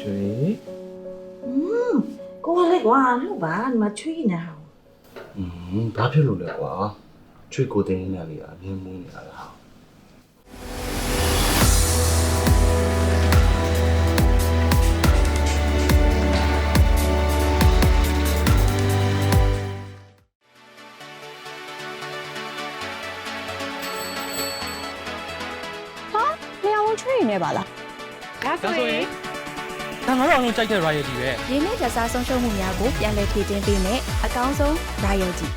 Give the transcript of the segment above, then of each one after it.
ကျွေ อืมကိုကလေးကွာလို့ပါဒီမှာချွေးနေအောင် อืมဘာဖြစ်လို့လဲကွာကျွေကိုတင်းနေရလေအမြင်မူးနေရတာဟာ လျှော်ဝန်ချွေးနေပါလား ဒါဆိုရင်ဒါ ငါတို့အောင်လုံးကြိုက်တဲ့ royalty ပဲ ရင်းနှီးကြစားဆုံးရှုံးမှုများကိုပြန်လည်ဖြည့်တင်းပေးမယ်အကောင်းဆုံး royalty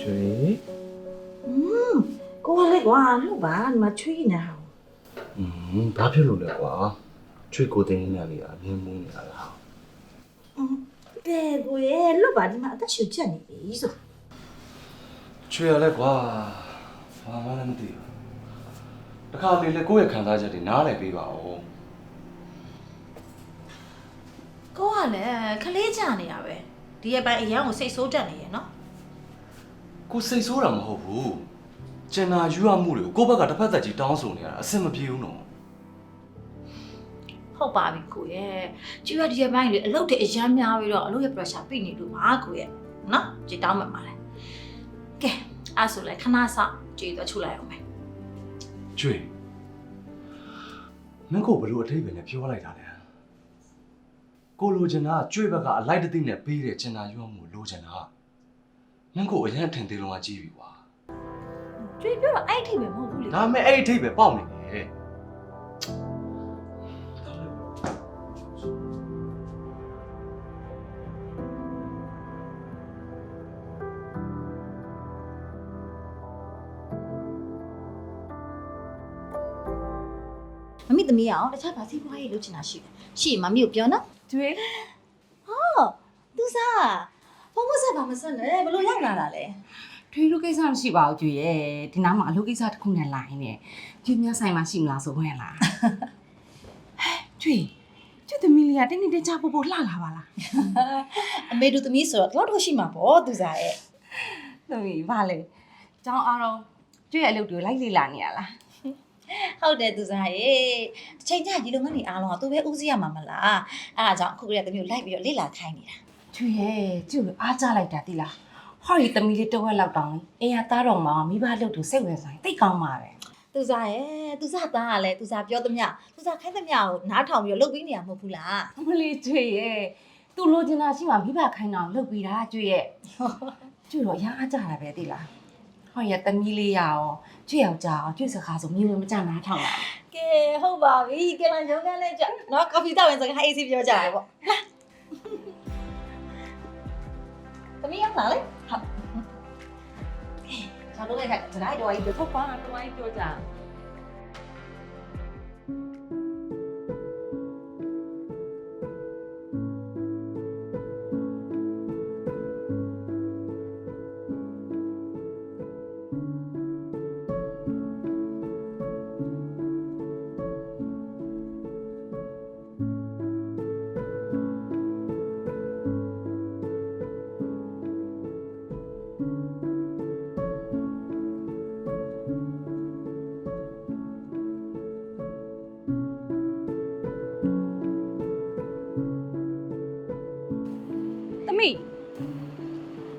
ကျွေ อืมကိုကလေးကွာလို့ပါဒီမှာချွေးနေအောင် อืมဘာဖြစ်လို့လဲကွာကျွေကိုတင်းနေရလေအမြင်မူးနေရတာဟာ ကဲကိုရဲ့လို့ပါဒီမှာအသက်ရှူချက်နေပြီဆို ကျွေရလဲကွာဘာမှလည်းမသိဘူးတခါလေလေကိုယ့်ရဲ့ခံစားချက်တွေနားလည်ပေးပါဦး ကိုကလည်းခလေးကြနေရပဲဒီရဲ့ပိုင်းအရန်ကိုစိတ်ဆိုးတက်နေရဲ့နော် ကိုစိတ်ဆိုးတာမဟုတ်ဘူးကျင်နာယူရမှုတွေကိုကိုယ့်ဘက်ကတစ်ဖက်သက်ကြီးတောင်းဆိုနေရတာအဆင်မပြေဘူးနော်ဟုတ်ပါပြီကိုရဲ့ကျွရဒီရဲ့ပိုင်းလေအလုပ်တွေအရန်များပြီးတော့အလုပ်ရဲ့ pressure ပြိနေလို့ပါကိုရဲ့နော်ကြည်တောင်းမှမှာလဲကဲအဲ့ဆိုလဲခဏစကြည်တော့ချုပ်လိုက်အောင်မယ်ကျွေမင်းကိုဘလို့အထိပ္ပယ်နဲ့ပြောလိုက်တာလဲကိုလိုချင်တာကကျွေဘက်ကအလိုက်တစ်သိမ့်နဲ့ပေးတယ်ကျင်နာယူရမှုလိုချင်တာ မင်းကိုအရင်ထင်သေးလုံးကကြည့်ပြီကွာကျွေပြောတော့အဲ့ထိပဲမဟုတ်ဘူးလေဒါပေမဲ့အဲ့ဒီအထိပ္ပယ်ပေါက်နေတယ်မမိသမီးအောင်တခြားဗာစီးပွားရေးလုပ်ချင်တာရှိတယ်ရှိရင်မမီကိုပြောနော်ကျွေးဟုတ်သူစား ဘုံမဆက်ပါမဆက်နဲ့ဘလို့ရောက်လာတာလဲထွေးတို့ကိစ္စမရှိပါဘူးကျွေရဲ့ဒီနားမှာအလုပ်ကိစ္စတစ်ခုနဲ့လာရင်ねကျွေမြဆိုင်မှာရှိမလားဆိုဝင်လာဟဲ့ကျွေကျွေသမီးလေးကတင်းတင်းကြပ်ပို့ပို့လှလာပါလားအမေတို့သမီးဆိုတော့တော့တော့ရှိမှာပေါ့သူစားရဲ့သမီးဗာလေကျောင်းအားတော့ကျွေရဲ့အလုပ်တွေကိုလိုက်လေ့လာနေရလားဟုတ်တယ်သူစားရဲ့တစ်ချိန်ကျဒီလိုငန်းနေအားလုံးကသူပဲဦးစီးရမှာမလားအဲ့ဒါကြောင့်အခုကလေးကသမီးကိုလိုက်ပြီးတော့လေ့လာခိုင်းနေတာ ကျွေရဲ့ကျွေကိုအားကြလိုက်တာတိလားဟောဒီသမီးလေးတစ်ဝက်လောက်တောင်းလေအင်းရသားတော်မှာမိဘအလုပ်တွေစိတ်ဝင်ဆိုင်တိတ်ကောင်းပါပဲသူစားရဲ့သူစားသားကလည်းသူစားပြောသမျှသူစားခိုင်းသမျှကိုနားထောင်ပြီးတော့လုပ်ပြီးနေရမဟုတ်ဘူးလားအမလေးကျွေရဲ့သူလိုချင်တာရှိမှမိဘခိုင်းတာကိုလုပ်ပြီးတာကျွေရဲ့ကျွေတော့အရမ်းအားကြတာပဲတိလားဟောရသမီးလေးရအောင်ကျွေယောက်ျားအောင်ကျွေစကားဆိုမြေဝင်မကြနားထောင်လာကဲဟုတ်ပါပြီကဲလာရုံးကလည်းကြနော်ကော်ဖီတောက်ရင်စကားအေးစီပြောကြရပေါ့ လာသမီးရောက်လာလေဟုတ်ကဲကျွန်တော်တို့လည်းစ မီး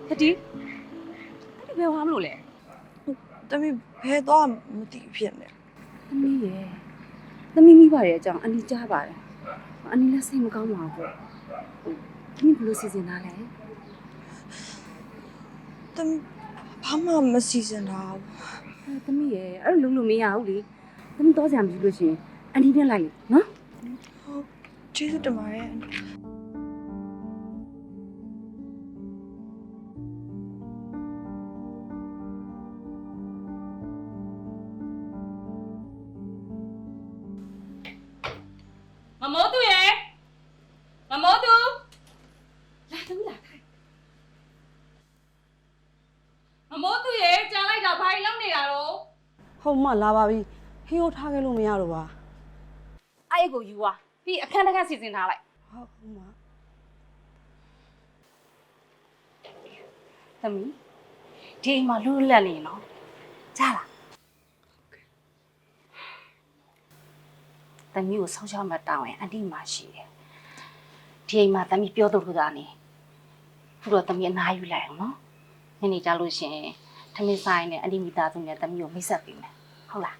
တတိတတိဘယ်ဝါမလို့လဲတမီးဘယ်တော့မသိဖြစ်နေသမီးရဲ့သမီးမိပါရဲ့အကြောင်းအနီကြားပါတယ်အနီလည်းစိတ်မကောင်းပါဘူးဟုတ်သမီးဘယ်လိုစီစဉ်တာလဲတမီးဘာမှမစီစဉ်တာဘူးအဲသမီးရဲ့အဲ့လိုလုပ်လို့မရဘူးလေသမီးတော့ကြံပြီလို့ရှိရင်အနီနဲ့လိုက်လေနော်ဟုတ်ကျေးဇူးတင်ပါတယ် မမိုးသူရဲ့မမိုးသူလာသမီးလာထိုင်မိုးသူရဲ့ကြံလိုက်တာဘာကြီးလုံးနေတာတော့ဟုတ်မလာပါပြီဟင်းကိုထားခဲ့လို့မရတော့ပါအဲ့ကိုယူသွားပြီးအခန်းတစ်ခန်းစီစဉ်ထားလိုက်ဟုတ်ဟုတ်မသမီးဒီအိမ်မှာလူလက်နေနော်ကြားလား သမီးကိုဆောင်းချမတောင်းရင်အန်တီမှရှိတယ်ဒီအိမ်မှာသမီးပြောတော့လို့သားနေခုတော့သမီးအနားယူလိုက်အောင်နော်ညနေကြလို့ရှရင်ထမင်းဆိုင်နဲ့အန်တီမိသားစုနဲ့သမီးကိုမိတ်ဆက်ပေးမယ်ဟုတ်လား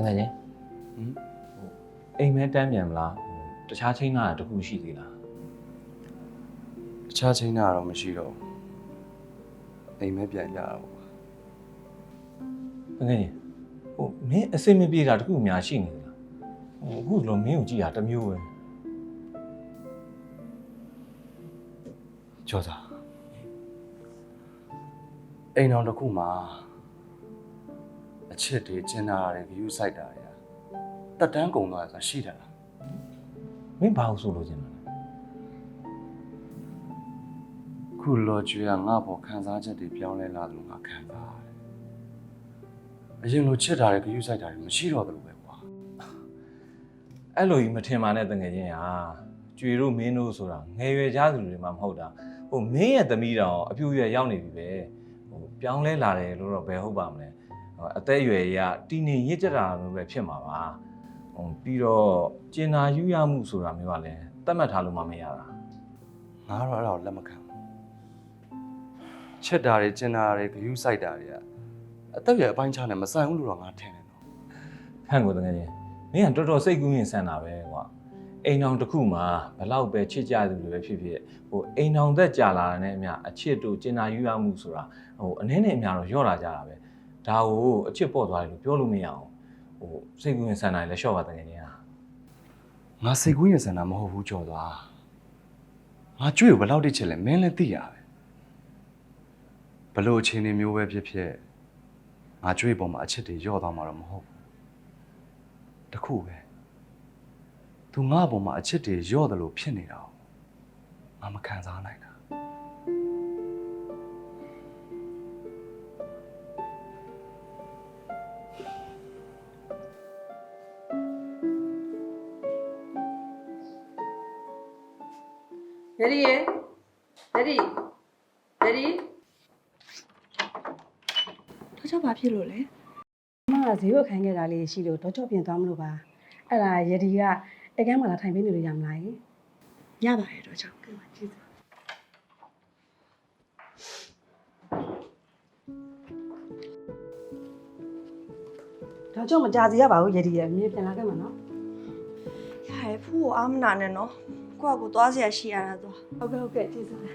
တကယ်ချင်းဟင်အိမ်မဲတန်းပြန်မလားဟိုတခြားချင်းလာတခုရှိသေးလားတခြားချင်းတာတော့မရှိတော့ဘူးအိမ်မဲပြန်ကြတော့တကယ်ချင်းဟိုမင်းအစင်မပြေတာတခုအများရှိနေသလားဟိုအခုလောမင်းကိုကြည့်တာတစ်မျိုးပဲကြောသားအိမ်တော်တစ်ခုမှာ အချစ်တွေကျင်းတာတွေ view site တာတွေကတက်တန်းကုန်သွားတာရှိတယ်လားမင်းဘာလို့ဆိုလို့ချင်တာလဲခုလော်ကျွေးကငါ့ဘောခံစားချက်တွေပြောင်းလဲလာတယ်လို့ငါခံစားရတယ်အရင်လိုချစ်တာတွေ view site တာတွေမရှိတော့တယ်လို့ပဲကွာအဲ့လိုကြီးမထင်ပါနဲ့တကယ်ချင်းဟာကျွေတို့မင်းတို့ဆိုတာငယ်ရွယ်ကြသူတွေမှမဟုတ်တာဟိုမင်းရဲ့သမီးတော်အပြူရွယ်ရောက်နေပြီပဲဟိုပြောင်းလဲလာတယ်လို့တော့ဘယ်ဟုတ်ပါမလဲဟို အသက်အရွယ်ရတီနေရစ်ကြတာမျိုးပဲဖြစ်မှာပါဟိုပြီးတော့ကျင်နာယူရမှုဆိုတာမျိုးကလည်းတတ်မှတ်ထားလို့မှမရတာငါတော့အဲ့ဒါကိုလက်မခံဘူးချစ်တာတွေကျင်းတာတွေ view site တာတွေကအသက်အရွယ်အပိုင်းခြားနဲ့မဆိုင်ဘူးလို့တော့ငါထင်တယ်နော်ဟန်ကိုတကယ်ချင်းမင်းကတော်တော်စိတ်ကူးရင်ဆန်တာပဲကွာအိမ်အောင်တစ်ခုမှာဘလောက်ပဲချစ်ကြသူတွေပဲဖြစ်ဖြစ်ဟိုအိမ်အောင်သက်ကြာလာတဲ့နဲ့အမျှအချစ်တို့ကျင်နာယူရမှုဆိုတာဟိုအနည်းနဲ့အများတော့ညော့လာကြတာပဲ ဒါကိုအချစ်ပေါ့သွားတယ်လို့ပြောလို့မရအောင်ဟိုစိတ်ကူးရင်ဆန်တာလည်းရှော့ပါတကယ်ချင်းဟာငါစိတ်ကူးရင်ဆန္ဒမဟုတ်ဘူးကြော်သွားငါကြွေကိုဘယ်လောက်တိချစ်လဲမင်းလည်းသိရပဲဘလို့အခြေအနေမျိုးပဲဖြစ်ဖြစ်ငါကြွေပေါ်မှာအချစ်တွေယော့သွားမှာတော့မဟုတ်ဘူးတခုပဲသူငါပေါ်မှာအချစ်တွေယော့တယ်လို့ဖြစ်နေတာကိုငါမခံစားနိုင်တာ ရဒီရေရဒီရဒီတော့ချဘာဖြစ်လို့လဲမကဈေးဝယ်ခိုင်းခဲ့တာလေးရှိလို့တော့ကြော့ပြင်သွားမလို့ပါအဲ့ဒါရဒီကအဲကမ်းမှာလာထိုင်ပေးနေလို့ရမလားယင်ရပါတယ်တော့ချကဲပါကျေးဇူးတော့ကြော့မကြစီရပါဘူးရဒီရဲ့အမြင်ပြန်လာခဲ့မှာနော်ရရဖူးကိုအားမနာနဲ့နော် ကိုယ့်အကူသွားစရာရှိရတာသွားဟုတ်ကဲ့ဟုတ်ကဲ့ကျေးဇူးပါ